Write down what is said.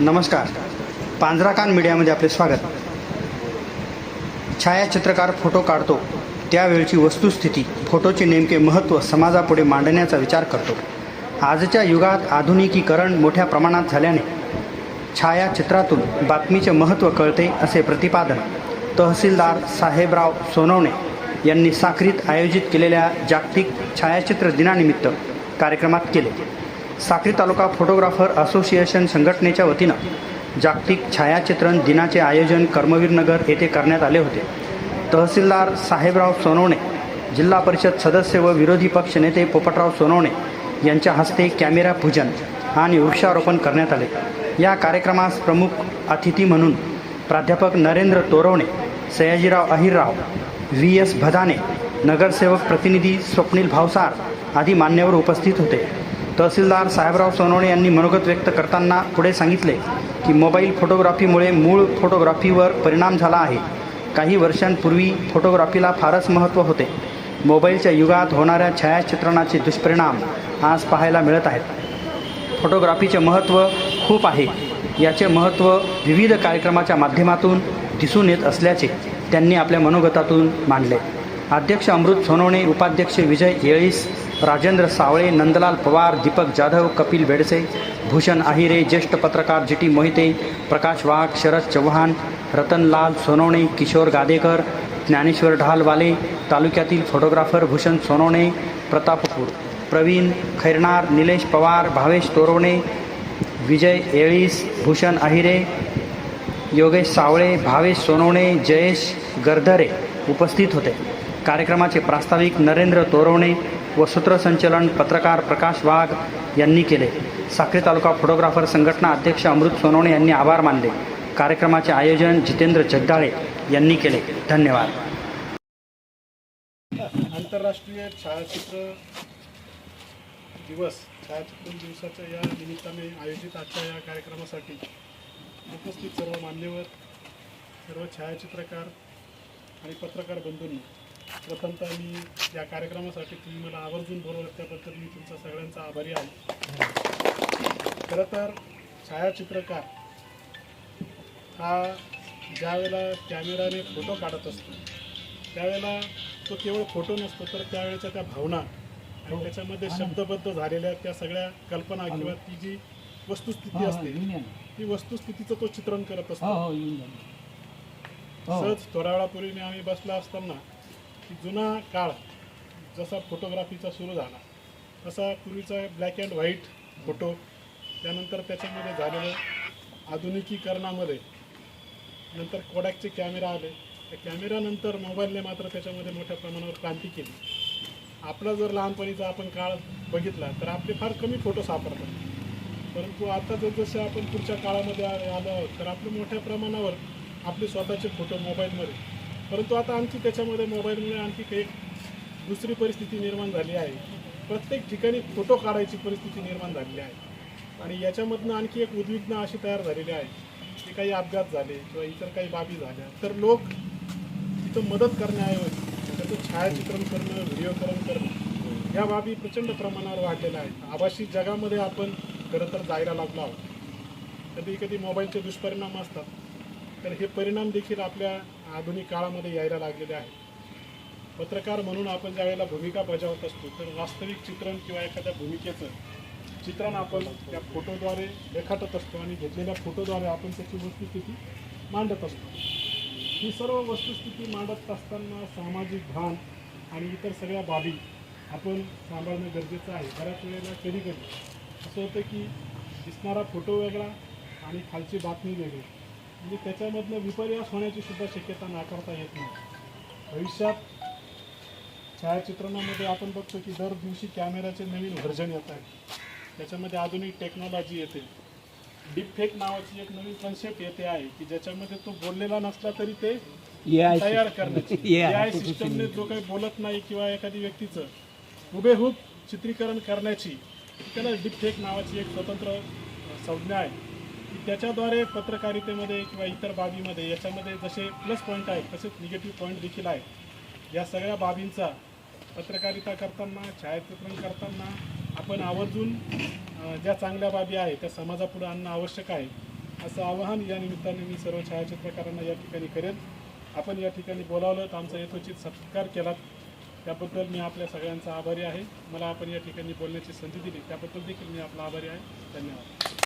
नमस्कार. पांजराकान मीडियामध्ये आपले स्वागत. छायाचित्रकार फोटो काढतो त्यावेळची वस्तुस्थिती फोटोचे नेमके महत्त्व समाजापुढे मांडण्याचा विचार करतो. आजच्या युगात आधुनिकीकरण मोठ्या प्रमाणात झाल्याने छायाचित्रातून बातमीचे महत्त्व कळते असे प्रतिपादन तहसीलदार साहेबराव सोनवणे यांनी साखरीत आयोजित केलेल्या जागतिक छायाचित्र दिनानिमित्त कार्यक्रमात केले. साक्री तालुका फोटोग्राफर असोसिएशन संघटनेच्या वतीनं जागतिक छायाचित्रण दिनाचे आयोजन कर्मवीरनगर येथे करण्यात आले होते. तहसीलदार साहेबराव सोनवणे जिल्हा परिषद सदस्य व विरोधी पक्ष नेते पोपटराव सोनवणे यांच्या हस्ते कॅमेरा पूजन आणि वृक्षारोपण करण्यात आले. या कार्यक्रमास प्रमुख अतिथी म्हणून प्राध्यापक नरेंद्र तोरवणे सयाजीराव अहिरराव व्ही एस भदाने नगरसेवक प्रतिनिधी स्वप्नील भावसार आदी मान्यवर उपस्थित होते. तहसीलदार साहेबराव सोनवणे यांनी मनोगत व्यक्त करताना पुढे सांगितले की मोबाईल फोटोग्राफीमुळे मूळ फोटोग्राफीवर परिणाम झाला आहे. काही वर्षांपूर्वी फोटोग्राफीला फारच महत्त्व होते. मोबाईलच्या युगात होणाऱ्या छायाचित्रणाचे दुष्परिणाम आज पाहायला मिळत आहेत. फोटोग्राफीचे महत्त्व खूप आहे. याचे महत्त्व विविध कार्यक्रमाच्या माध्यमातून दिसून येत असल्याचे त्यांनी आपल्या मनोगतातून मांडले अध्यक्ष अमृत सोनवणे उपाध्यक्ष विजय येळीस राजेंद्र सावळे नंदलाल पवार दीपक जाधव कपिल बेडसे भूषण आहिरे ज्येष्ठ पत्रकार जी टी मोहिते प्रकाश वाघ शरद चव्हाण रतनलाल सोनवणे किशोर गादेकर ज्ञानेश्वर ढालवाले तालुक्यातील फोटोग्राफर भूषण सोनवणे प्रतापपूर प्रवीण खैरनार निलेश पवार भावेश तोरवणे विजय येळीस भूषण आहिरे योगेश सावळे भावेश सोनवणे जयेश गर्धरे उपस्थित होते. कार्यक्रमाचे प्रास्ताविक नरेंद्र तोरवणे व सूत्रसंचलन पत्रकार प्रकाश वाघ यांनी केले. साक्री तालुका फोटोग्राफर संघटना अध्यक्ष अमृत सोनवणे यांनी आभार मानले. कार्यक्रमाचे आयोजन जितेंद्र जगदाळे यांनी केले. धन्यवाद. आंतरराष्ट्रीय छायाचित्र दिवस छायाचित्रण दिवसाच्या या निमित्ताने आयोजित आजच्या या कार्यक्रमासाठी उपस्थित सर्व मान्यवर सर्व छायाचित्रकार आणि पत्रकार बंधूंनी प्रथमतः मी या कार्यक्रमासाठी तुम्ही मला आवर्जून बोलवलं त्याबद्दल मी तुमचा सगळ्यांचा आभारी आहे. खरं तर छायाचित्रकार हा ज्यावेळेला कॅमेराने फोटो काढत असतो त्यावेळेला तो केवळ फोटो नसतो तर त्यावेळेच्या त्या भावना आणि त्याच्यामध्ये शब्दबद्ध झालेल्या त्या सगळ्या कल्पना किंवा ती जी वस्तुस्थिती असते ती वस्तुस्थितीचं तो चित्रण करत असतो. सहज थोड्या वेळापूर्वी मी आम्ही बसला असताना की जुना काळ जसा फोटोग्राफीचा सुरू झाला तसा पूर्वीचा ब्लॅक अँड व्हाईट फोटो त्यानंतर त्याच्यामध्ये झालेलं आधुनिकीकरणामध्ये नंतर कोडॅकचे कॅमेरा आले. त्या कॅमेरानंतर मोबाईलने मात्र त्याच्यामध्ये मोठ्या प्रमाणावर क्रांती केली. आपला जर लहानपणीचा आपण काळ बघितला तर आपले फार कमी फोटो सापडतात. परंतु आता जर जसे आपण पुढच्या काळामध्ये आलो आहोत तर आपले मोठ्या प्रमाणावर आपले स्वतःचे फोटो मोबाईलमध्ये परंतु आता आणखी त्याच्यामध्ये मोबाईलमुळे आणखी एक दुसरी परिस्थिती निर्माण झाली आहे. प्रत्येक ठिकाणी फोटो काढायची परिस्थिती निर्माण झालेली आहे. आणि याच्यामधनं आणखी एक उद्विग्न अशी तयार झालेली आहे. की काही अपघात झाले किंवा इतर काही बाबी झाल्या. तर लोक तिथं मदत करण्याऐवजी त्याचं छायाचित्रण करणं व्हिडिओकरण करणं या बाबी प्रचंड प्रमाणावर वाढलेल्या आहेत. आभासी जगामध्ये आपण खरं तर जायला लागलो आहोत कधी कधी मोबाईलचे दुष्परिणाम असतात. तर हे परिणाम देखील आपल्या आधुनिक काळामध्ये यायला लागलेले आहेत. पत्रकार म्हणून आपण ज्यावेळेला भूमिका बजावत असतो तर वास्तविक चित्रण किंवा एखाद्या भूमिकेचं चित्रण आपण त्या फोटोद्वारे रेखाटत असतो आणि घेतलेल्या फोटोद्वारे आपण त्याची वस्तुस्थिती मांडत असतो. ही सर्व वस्तुस्थिती मांडत असताना सामाजिक भान आणि इतर सगळ्या बाबी आपण सांभाळणं गरजेचं आहे. बऱ्याच वेळेला कधी कधी असं होतं की दिसणारा फोटो वेगळा आणि खालची बातमी वेगळी. म्हणजे त्याच्यामधनं विपर्यास होण्याची सुद्धा शक्यता नाकारता येत नाही. भविष्यात छायाचित्रणामध्ये आपण बघतो की दर दिवशी कॅमेराचे नवीन व्हर्जन येत आहेत त्याच्यामध्ये आधुनिक टेक्नॉलॉजी येते. डीपफेक नावाची एक नवीन कन्सेप्ट येते आहे की ज्याच्यामध्ये तो बोललेला नसला तरी ते तयार करण्याची. आय सिस्टमने जो काही बोलत नाही किंवा एखादी व्यक्तीचं हुबेहूब चित्रीकरण करण्याची त्याला डीपफेक नावाची एक स्वतंत्र संज्ञा आहे. त्याच्याद्वारे पत्रकारितेमध्ये किंवा इतर बाबीमध्ये याच्यामध्ये जसे प्लस पॉईंट आहेत तसेच निगेटिव्ह पॉईंट देखील आहेत. या सगळ्या बाबींचा पत्रकारिता करताना छायाचित्रण करताना आपण आवर्जून ज्या चांगल्या बाबी आहेत त्या समाजापुढे आणणं आवश्यक आहे असं आवाहन या निमित्ताने मी सर्व छायाचित्रकारांना या ठिकाणी करेन. आपण या ठिकाणी बोलावलं तर आमचा यथोचित सत्कार केलात. त्याबद्दल मी आपल्या सगळ्यांचा आभारी आहे. मला आपण या ठिकाणी बोलण्याची संधी दिली. त्याबद्दल देखील मी आपला आभारी आहे. धन्यवाद.